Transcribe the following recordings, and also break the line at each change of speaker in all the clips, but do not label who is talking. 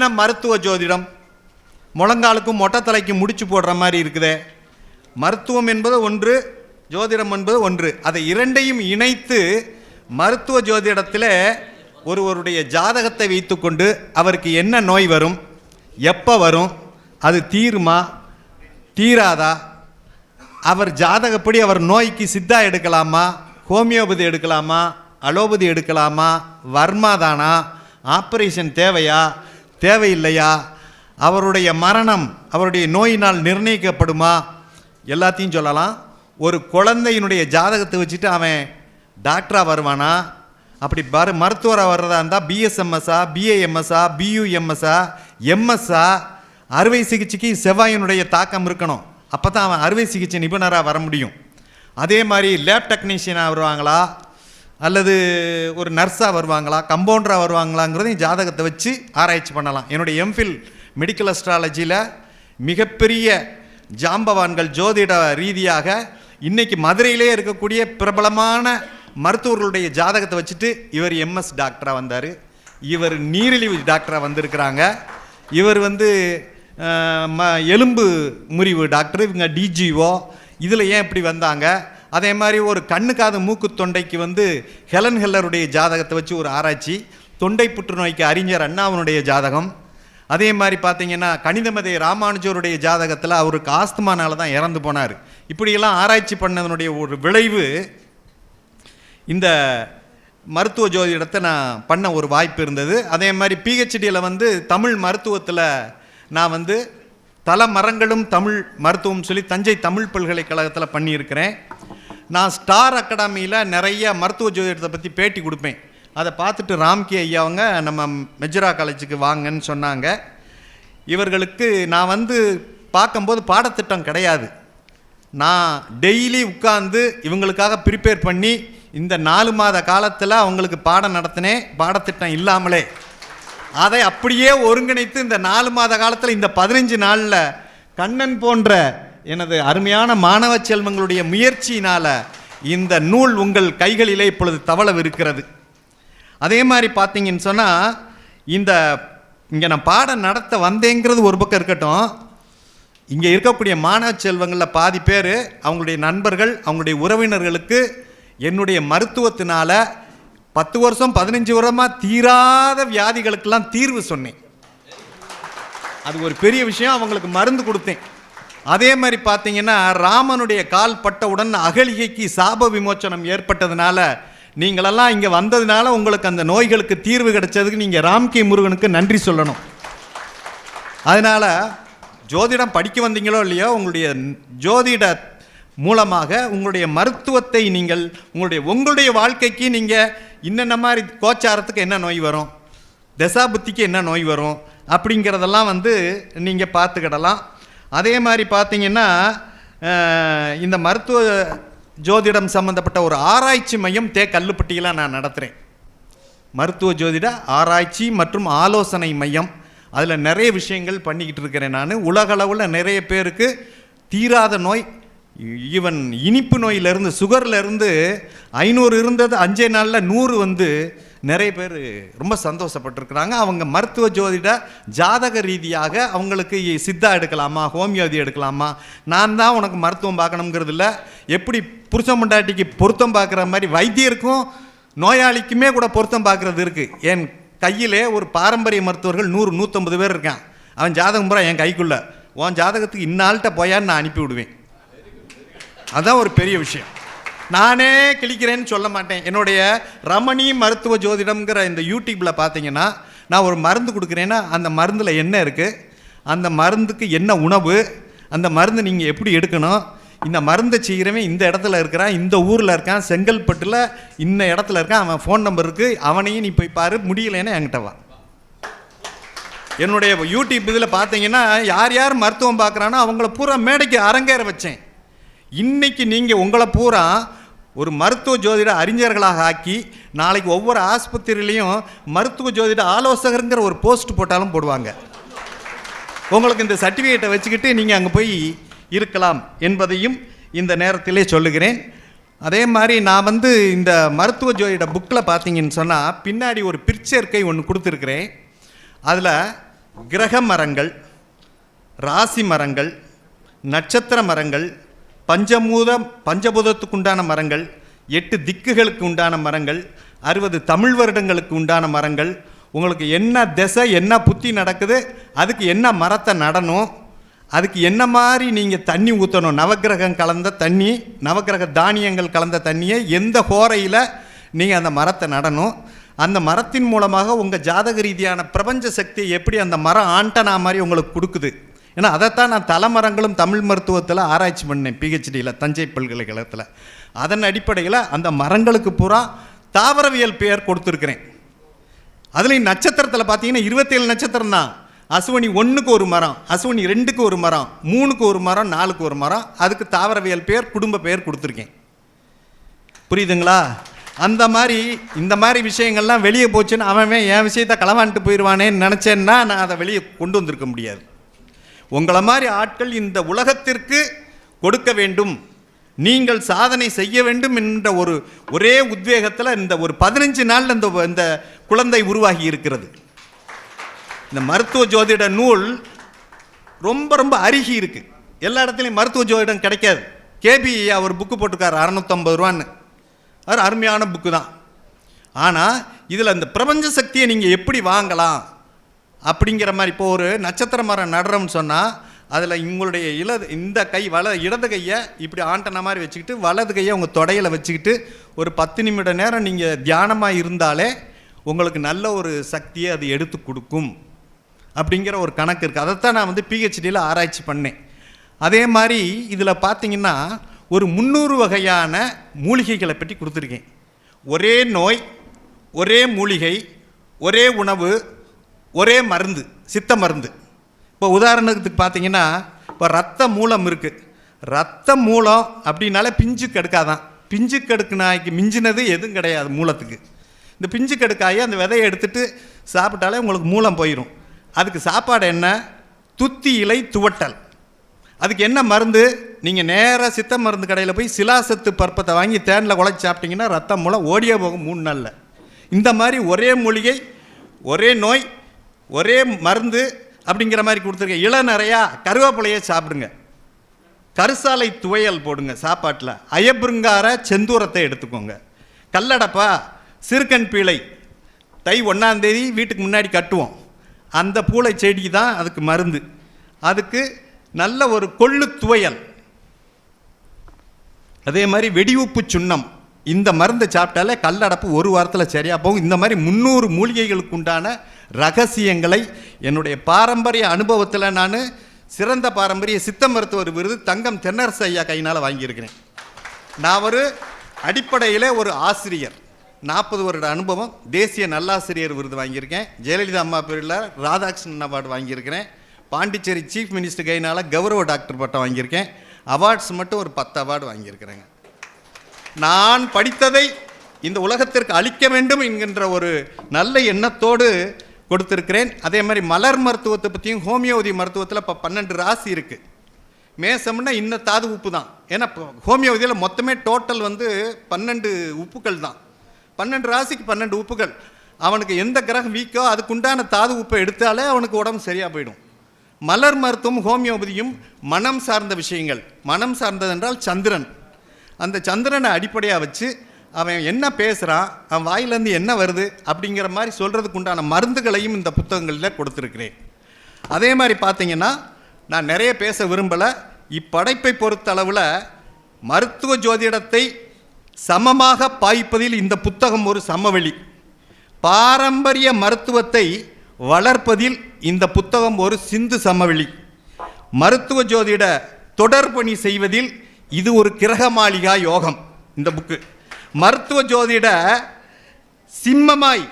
என்ன மருத்துவ ஜோதிடம். முழங்காலுக்கும் மொட்டை தலைக்கும் முடிச்சு போடுற மாதிரி இருக்குதே. மருத்துவம் என்பது ஒன்று ஜோதிடம் என்பது ஒன்று. அதை இரண்டையும் இணைத்து மருத்துவ ஜோதிடத்தில் ஒருவருடைய ஜாதகத்தை வைத்துக்கொண்டு அவருக்கு என்ன நோய் வரும் எப்போ வரும் அது தீருமா தீராதா அவர் ஜாதகப்படி அவர் நோய்க்கு சித்தா எடுக்கலாமா ஹோமியோபதி எடுக்கலாமா அலோபதி எடுக்கலாமா வர்மா தானா ஆப்ரேஷன் தேவையா தேவையில்லையா? அவருடைய மரணம் அவருடைய நோயினால் நிர்ணயிக்கப்படுமா? எல்லாத்தையும் சொல்லலாம். ஒரு குழந்தையினுடைய ஜாதகத்தை வச்சுட்டு அவன் டாக்டராக வருவானா? அப்படி வர மருத்துவராக வர்றதா இருந்தால் பிஎஸ்எம்எஸ்ஸா பிஏஎம்எஸ்ஸா பியூஎம்எஸ்ஸா எம்எஸ்ஸா அறுவை சிகிச்சைக்கு செவ்வாயினுடைய தாக்கம் இருக்கணும். அப்போ தான் அவன் அறுவை சிகிச்சை நிபுணராக வர முடியும். அதே மாதிரி லேப் டெக்னீஷியனாக வருவாங்களா? அல்லது ஒரு நர்ஸாக வருவாங்களா கம்பவுண்டராக வருவாங்களாங்கிறதையும் ஜாதகத்தை வச்சு ஆராய்ச்சி பண்ணலாம். என்னுடைய எம்ஃபில் மெடிக்கல் அஸ்ட்ராலஜியில் மிகப்பெரிய ஜாம்பவான்கள் ஜோதிட ரீதியாக இன்றைக்கி மதுரையிலே இருக்கக்கூடிய பிரபலமான மருத்துவர்களுடைய ஜாதகத்தை வச்சுட்டு இவர் எம்எஸ் டாக்டராக வந்தார். இவர் நீரிழிவு டாக்டராக வந்திருக்கிறாங்க. இவர் வந்து ம எலும்பு முறிவு டாக்டர் இவங்க டிஜிஓ இதில் ஏன் இப்படி வந்தாங்க? அதே மாதிரி ஒரு கண்ணுக்காத மூக்கு தொண்டைக்கு வந்து ஹெலன் ஹெல்லருடைய ஜாதகத்தை வச்சு ஒரு ஆராய்ச்சி தொண்டை புற்றுநோய்க்கு அறிஞர் அண்ணாவனுடைய ஜாதகம். அதே மாதிரி பார்த்தீங்கன்னா கணிதமதி ராமானுஜருடைய ஜாதகத்தில் அவருக்கு ஆஸ்துமானால தான் இறந்து போனார். இப்படியெல்லாம் ஆராய்ச்சி பண்ணதனுடைய ஒரு விளைவு இந்த மருத்துவ ஜோதிடத்தை நான் பண்ண ஒரு வாய்ப்பு இருந்தது. அதே மாதிரி பிஹெச்டியில் வந்து தமிழ் மருத்துவத்தில் நான் வந்து தல மரங்களும் தமிழ் மருத்துவம் சொல்லி தஞ்சை தமிழ் பல்கலைக்கழகத்தில் பண்ணியிருக்கிறேன். நான் ஸ்டார் அகாடமியில் நிறைய மருத்துவ ஜோதிடத்தை பற்றி பேட்டி கொடுப்பேன். அதை பார்த்துட்டு ராம்கி ஐயா அவங்க நம்ம மெஜரா காலேஜுக்கு வாங்கன்னு சொன்னாங்க. இவர்களுக்கு நான் வந்து பார்க்கும்போது பாடத்திட்டம் கிடையாது. நான் டெய்லி உட்காந்து இவங்களுக்காக ப்ரிப்பேர் பண்ணி இந்த நாலு மாத காலத்தில் அவங்களுக்கு பாடம் நடத்தினேன். பாடத்திட்டம் இல்லாமலே. அதை அப்படியே ஒருங்கிணைத்து இந்த நாலு மாத காலத்தில் இந்த பதினஞ்சு நாளில் கண்ணன் போன்ற எனது அருமையான மாணவ செல்வங்களுடைய முயற்சியினால் இந்த நூல் உங்கள் கைகளிலே இப்பொழுது தவளவிருக்கிறது. அதே மாதிரி பார்த்தீங்கன்னு சொன்னால் இந்த இங்கே நான் பாடம் நடத்த வந்தேங்கிறது ஒரு பக்கம் இருக்கட்டும். இங்கே இருக்கக்கூடிய மாணவ செல்வங்களில் பாதி பேர் அவங்களுடைய நண்பர்கள் அவங்களுடைய உறவினர்களுக்கு என்னுடைய மருத்துவத்தினால் பத்து வருஷம் பதினஞ்சு வருஷமாக தீராத வியாதிகளுக்கெல்லாம் தீர்வு சொன்னேன். அது ஒரு பெரிய விஷயம் அவங்களுக்கு மருந்து கொடுத்தேன். அதே மாதிரி பார்த்தீங்கன்னா ராமனுடைய கால் பட்டவுடன் அகலிகைக்கு சாப விமோச்சனம் ஏற்பட்டதுனால நீங்களெல்லாம் இங்கே வந்ததுனால உங்களுக்கு அந்த நோய்களுக்கு தீர்வு கிடைச்சதுக்கு நீங்கள் ராம்கே முருகனுக்கு நன்றி சொல்லணும். அதனால் ஜோதிடம் படிக்க வந்தீங்களோ இல்லையோ உங்களுடைய ஜோதிட மூலமாக உங்களுடைய மருத்துவத்தை நீங்கள் உங்களுடைய உங்களுடைய வாழ்க்கைக்கு நீங்கள் இன்னென்ன மாதிரி கோச்சாரத்துக்கு என்ன நோய் வரும் தசாபுத்திக்கு என்ன நோய் வரும் அப்படிங்கிறதெல்லாம் வந்து நீங்கள் பார்த்துக்கிடலாம். அதே மாதிரி பார்த்தீங்கன்னா இந்த மருத்துவ ஜோதிடம் சம்மந்தப்பட்ட ஒரு ஆராய்ச்சி மையம் தே கல்லுப்பட்டியில் நான் நடத்துகிறேன் மருத்துவ ஜோதிட ஆராய்ச்சி மற்றும் ஆலோசனை மையம். அதில் நிறைய விஷயங்கள் பண்ணிக்கிட்டு இருக்கிறேன் நான். உலகளவில் நிறைய பேருக்கு தீராத நோய் ஈவன் இனிப்பு நோயிலிருந்து சுகர்லேருந்து ஐநூறு இருந்தது அஞ்சே நாளில் நூறு வந்து நிறைய பேர் ரொம்ப சந்தோஷப்பட்டிருக்கிறாங்க. அவங்க மருத்துவ ஜோதிட ஜாதக ரீதியாக அவங்களுக்கு சித்தா எடுக்கலாமா ஹோமியோதி எடுக்கலாமா? நான் தான் உனக்கு மருத்துவம் பார்க்கணுங்கிறது இல்லை எப்படி புருஷன் பொண்டாட்டிக்கு பொருத்தம் பார்க்குற மாதிரி வைத்தியருக்கும் நோயாளிக்குமே கூட பொருத்தம் பார்க்குறது இருக்குது என் கையிலே ஒரு பாரம்பரிய மருத்துவர்கள் நூறு நூற்றம்பது பேர் இருக்கான். அவன் ஜாதகம் பூரா என் கைக்குள்ளே. உன் ஜாதகத்துக்கு இந்நாள்கிட்ட போயான்னு நான் அனுப்பி விடுவேன் அதுதான் ஒரு பெரிய விஷயம். நானே கிழிக்கிறேன்னு சொல்ல மாட்டேன். என்னுடைய ரமணி மருத்துவ ஜோதிடம்ங்கிற இந்த யூடியூப்பில் பார்த்தீங்கன்னா நான் ஒரு மருந்து கொடுக்குறேன்னா அந்த மருந்தில் என்ன இருக்குது அந்த மருந்துக்கு என்ன உணவு? அந்த மருந்து நீங்கள் எப்படி எடுக்கணும்? இந்த மருந்தை செய்கிறவன் இந்த இடத்துல இருக்கிறான் இந்த ஊரில் இருக்கான் செங்கல்பட்டில் இந்த இடத்துல இருக்கான் அவன் ஃபோன் நம்பர் இருக்குது அவனையும் நீ போய் பாரு முடியலைன்னா என்கிட்ட வா. என்னுடைய யூடியூப் இதில் பார்த்தீங்கன்னா யார் யார் மருத்துவம் பார்க்குறானோ அவங்கள பூரா மேடைக்கு அரங்கேற வச்சேன். இன்றைக்கி நீங்கள் உங்களை பூரா ஒரு மருத்துவ ஜோதிட அறிஞர்களாக ஆக்கி நாளைக்கு ஒவ்வொரு ஆஸ்பத்திரியிலையும் மருத்துவ ஜோதிட ஆலோசகருங்கிற ஒரு போஸ்ட் போட்டாலும் போடுவாங்க. உங்களுக்கு இந்த சர்டிஃபிகேட்டை வச்சுக்கிட்டு நீங்கள் அங்கே போய் இருக்கலாம் என்பதையும் இந்த நேரத்திலே சொல்லுகிறேன். அதே மாதிரி நான் வந்து இந்த மருத்துவ ஜோதிட புக்கில் பார்த்தீங்கன்னு சொன்னால் பின்னாடி ஒரு பிற்சேர்க்கை ஒன்று கொடுத்துருக்குறேன். அதில் கிரக மரங்கள் ராசி மரங்கள் நட்சத்திர மரங்கள் பஞ்சமூத பஞ்சபூதத்துக்கு உண்டான மரங்கள் எட்டு திக்குகளுக்கு உண்டான மரங்கள் அறுபது தமிழ் வருடங்களுக்கு உண்டான மரங்கள் உங்களுக்கு என்ன திசை என்ன புத்தி நடக்குது அதுக்கு என்ன மரத்தை நடணும் அதுக்கு என்ன மாதிரி நீங்கள் தண்ணி ஊற்றணும் நவக்கிரகம் கலந்த தண்ணி நவக்கிரக தானியங்கள் கலந்த தண்ணியை எந்த ஹோரையில் நீங்கள் அந்த மரத்தை நடணும் அந்த மரத்தின் மூலமாக உங்கள் ஜாதக ரீதியான பிரபஞ்ச சக்தியை எப்படி அந்த மரம் ஆண்டனா மாதிரி உங்களுக்கு கொடுக்குது. ஏன்னா அதைத்தான் நான் தலைமரங்களும் தமிழ் மருத்துவத்தில் ஆராய்ச்சி பண்ணேன் பிஹெச்டியில் தஞ்சை பல்கலைக்கழகத்தில். அதன் அடிப்படையில் அந்த மரங்களுக்கு பூரா தாவரவியல் பெயர் கொடுத்துருக்கிறேன். அதுலேயும் நட்சத்திரத்தில் பார்த்தீங்கன்னா இருபத்தேழு நட்சத்திரம் தான். அசுவனி ஒன்றுக்கு ஒரு மரம் அசுவனி ரெண்டுக்கு ஒரு மரம் மூணுக்கு ஒரு மரம் நாலுக்கு ஒரு மரம் அதுக்கு தாவரவியல் பெயர் குடும்ப பெயர் கொடுத்துருக்கேன். புரியுதுங்களா? அந்த மாதிரி இந்த மாதிரி விஷயங்கள்லாம் வெளியே போச்சுன்னு அவன் என் விஷயத்தை களவான்ட்டு போயிடுவானேன்னு நினச்சேன்னா நான் அதை வெளியே கொண்டு வந்திருக்க முடியாது. உங்களை மாதிரி ஆட்கள் இந்த உலகத்திற்கு கொடுக்க வேண்டும். நீங்கள் சாதனை செய்ய வேண்டும் என்ற ஒரு ஒரே உத்வேகத்தில் இந்த ஒரு பதினஞ்சு நாளில் இந்த இந்த குழந்தை உருவாகி இருக்கிறது. இந்த மருத்துவ ஜோதிட நூல் ரொம்ப ரொம்ப அருகி இருக்குது எல்லா இடத்துலையும் மருத்துவ ஜோதிடம் கிடைக்காது. கேபி அவர் புக்கு போட்டிருக்காரு அறநூற்றம்பது ரூபான்னு. அது அருமையான புக்கு தான். ஆனால் இதில் அந்த பிரபஞ்ச சக்தியை நீங்கள் எப்படி வாங்கலாம்? அப்படிங்கிற மாதிரி இப்போ ஒரு நட்சத்திர மரம் நடுறோம்னு சொன்னால் அதில் உங்களுடைய இலது இந்த கை வல இடது கையை இப்படி ஆண்டன மாதிரி வச்சுக்கிட்டு வலது கையை உங்கள் தொடையில் வச்சுக்கிட்டு ஒரு பத்து நிமிட நேரம் நீங்கள் தியானமாக இருந்தாலே உங்களுக்கு நல்ல ஒரு சக்தியை அது எடுத்து கொடுக்கும். அப்படிங்கிற ஒரு கணக்கு இருக்குது அதைத்தான் நான் வந்து பிஹெச்டியில் ஆராய்ச்சி பண்ணேன். அதே மாதிரி இதில் பார்த்தீங்கன்னா ஒரு முந்நூறு வகையான மூலிகைகளை பற்றி கொடுத்துருக்கேன். ஒரே நோய் ஒரே மூலிகை ஒரே உணவு ஒரே மருந்து சித்த மருந்து. இப்போ உதாரணத்துக்கு பார்த்தீங்கன்னா இப்போ ரத்த மூலம் இருக்குது ரத்த மூலம் அப்படின்னாலே பிஞ்சு கடுக்காதான். பிஞ்சு கடுக்கு நாய்க்கு மிஞ்சினது எதுவும் கிடையாது மூலத்துக்கு. இந்த பிஞ்சு கடுக்காயை அந்த விதையை எடுத்துட்டு சாப்பிட்டாலே உங்களுக்கு மூலம் போயிடும் அதுக்கு சாப்பாடு என்ன? துத்தி இலை துவட்டல். அதுக்கு என்ன மருந்து? நீங்கள் நேராக சித்த மருந்து கடையில் போய் சிலாசத்து பருப்பத்தை வாங்கி தேனில் குழச்சி சாப்பிட்டீங்கன்னா ரத்தம் மூலம் ஓடியே போகும் மூணு நாளில். இந்த மாதிரி ஒரே மூலிகை ஒரே நோய் ஒரே மருந்து அப்படிங்கிற மாதிரி கொடுத்துருக்கேன் இள நிறையா கருவேப்பிலையை சாப்பிடுங்க. கருசாலை துவையல் போடுங்க சாப்பாட்டில். அயபிருங்கார செந்தூரத்தை எடுத்துக்கோங்க. கல்லடப்பா சிறுக்கன் பீளை. தை ஒன்றாந்தேதி வீட்டுக்கு முன்னாடி கட்டுவோம். அந்த பூளை செடி தான் அதுக்கு மருந்து. அதுக்கு நல்ல ஒரு கொள்ளு துவையல். அதே மாதிரி வெடிவுப்பு சுண்ணம். இந்த மருந்தை சாப்பிட்டாலே கல்லடப்பு ஒரு வாரத்தில் சரியாக போகும். இந்த மாதிரி முந்நூறு மூலிகைகளுக்கு உண்டான ரகசியங்களை என்னுடைய பாரம்பரிய அனுபவத்தில் நான் சிறந்த பாரம்பரிய சித்த மருத்துவர் விருது தங்கம் தென்னரசு ஐயா கையினால் வாங்கியிருக்கிறேன். நான் ஒரு அடிப்படையில் ஒரு ஆசிரியர். நாற்பது வருட அனுபவம். தேசிய நல்லாசிரியர் விருது வாங்கியிருக்கேன். ஜெயலலிதா அம்மா பேரில் ராதாகிருஷ்ணன் அவார்டு வாங்கியிருக்கிறேன். பாண்டிச்சேரி சீஃப் மினிஸ்டர் கையினால் கௌரவ டாக்டர் பட்டம் வாங்கியிருக்கேன். அவார்ட்ஸ் மட்டும் ஒரு பத்து அவார்டு வாங்கியிருக்கிறேங்க. நான் படித்ததை இந்த உலகத்திற்கு அளிக்க வேண்டும் என்கின்ற ஒரு நல்ல எண்ணத்தோடு கொடுத்துருக்கிறேன். அதே மாதிரி மலர் மருத்துவத்தை பற்றியும் ஹோமியோபதி மருத்துவத்தில் இப்போ பன்னெண்டு ராசி இருக்குது மேசம்னா இன்ன தாது உப்பு தான் ஏன்னா இப்போ ஹோமியோபதியில் மொத்தமே டோட்டல் வந்து பன்னெண்டு உப்புக்கள் தான். பன்னெண்டு ராசிக்கு பன்னெண்டு உப்புகள் அவனுக்கு எந்த கிரகம் வீக்கோ அதுக்குண்டான தாது உப்பை எடுத்தாலே அவனுக்கு உடம்பு சரியாக போயிடும். மலர் மருத்துவம் ஹோமியோபதியும் மனம் சார்ந்த விஷயங்கள். மனம் சார்ந்தது என்றால் சந்திரன். அந்த சந்திரனை அடிப்படையாக வச்சு அவன் என்ன பேசுகிறான் அவன் வாயிலேருந்து என்ன வருது? அப்படிங்கிற மாதிரி சொல்கிறதுக்கு உண்டான மருந்துகளையும் இந்த புத்தகங்களில் கொடுத்துருக்கிறேன். அதே மாதிரி பார்த்தீங்கன்னா நான் நிறைய பேச விரும்பலை. இப்படைப்பை பொறுத்தளவில் மருத்துவ ஜோதிடத்தை சமமாக பாய்ப்பதில் இந்த புத்தகம் ஒரு சமவெளி. பாரம்பரிய மருத்துவத்தை வளர்ப்பதில் இந்த புத்தகம் ஒரு சிந்து சமவெளி. மருத்துவ ஜோதிட தொடர்பணி செய்வதில் இது ஒரு கிரகமாளிகா யோகம் இந்த புக்கு. மருத்துவ ஜோதிட சிம்மமாய்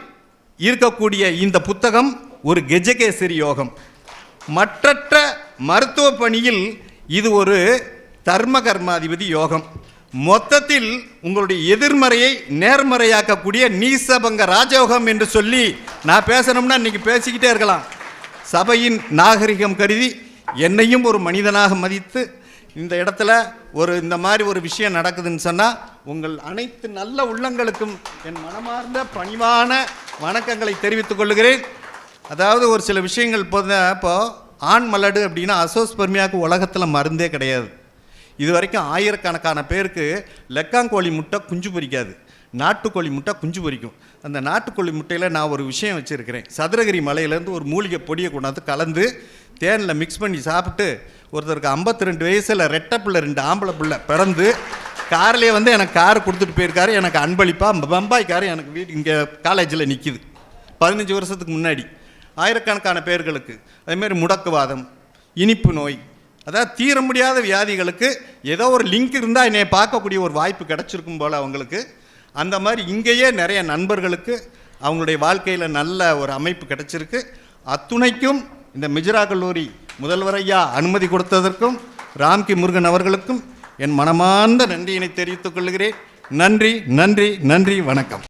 இருக்கக்கூடிய இந்த புத்தகம் ஒரு கெஜகேசரி யோகம். மற்றற்ற மருத்துவ பணியில் இது ஒரு தர்ம கர்மாதிபதி யோகம். மொத்தத்தில் உங்களுடைய எதிர்மறையை நேர்மறையாக்கக்கூடிய நீசபங்க ராஜயோகம் என்று சொல்லி நான் பேசணும்னா இன்னைக்கு பேசிக்கிட்டே இருக்கலாம். சபையின் நாகரிகம் கருதி என்னையும் ஒரு மனிதனாக மதித்து இந்த இடத்துல ஒரு இந்த மாதிரி ஒரு விஷயம் நடக்குதுன்னு சொன்னால் உங்கள் அனைத்து நல்ல உள்ளங்களுக்கும் என் மனமார்ந்த பணிவான வணக்கங்களை தெரிவித்துக் கொள்கிறேன். அதாவது ஒரு சில விஷயங்கள் இப்போ இப்போது ஆண் மலடு அப்படின்னா அசோஸ்பெர்மியாவுக்கு உலகத்தில் மருந்தே கிடையாது. இது வரைக்கும் ஆயிரக்கணக்கான பேருக்கு லெக்காங்கோழி முட்டை குஞ்சு பொரிக்காது. நாட்டுக்கோழி முட்டை குஞ்சு பொரிக்கும். அந்த நாட்டுக்கோழி முட்டையில் நான் ஒரு விஷயம் வச்சுருக்கிறேன். சதுரகிரி மலையிலேருந்து ஒரு மூலிகை பொடியை கொண்டாந்து கலந்து தேனில் மிக்ஸ் பண்ணி சாப்பிட்டு ஒருத்தருக்கு 52 ரெண்டு வயசில் ரெட்டை பிள்ளை ரெண்டு ஆம்பளை பிள்ளை பிறந்து கார்லேயே வந்து எனக்கு கார் கொடுத்துட்டு போயிருக்காரு. எனக்கு அன்பளிப்பாக பம்பாய் கார் எனக்கு வீடு இங்கே காலேஜில் நிற்கிது பதினஞ்சு வருஷத்துக்கு முன்னாடி. ஆயிரக்கணக்கான பேர்களுக்கு. அதேமாரி முடக்குவாதம் இனிப்பு நோய். அதாவது தீர முடியாத வியாதிகளுக்கு ஏதோ ஒரு லிங்க் இருந்தால் என்னை பார்க்கக்கூடிய ஒரு வாய்ப்பு கிடச்சிருக்கும் போல் அவங்களுக்கு. அந்த மாதிரி இங்கேயே நிறைய நண்பர்களுக்கு அவங்களுடைய வாழ்க்கையில் நல்ல ஒரு அமைப்பு கிடச்சிருக்கு. அத்துணைக்கும் இந்த மிஜ்ரா கல்லூரி முதல்வரையா அனுமதி கொடுத்ததற்கும் ராம்கி முருகன் அவர்களுக்கும் என் மனமார்ந்த நன்றியினை தெரிவித்துக் கொள்கிறேன். நன்றி நன்றி நன்றி வணக்கம்.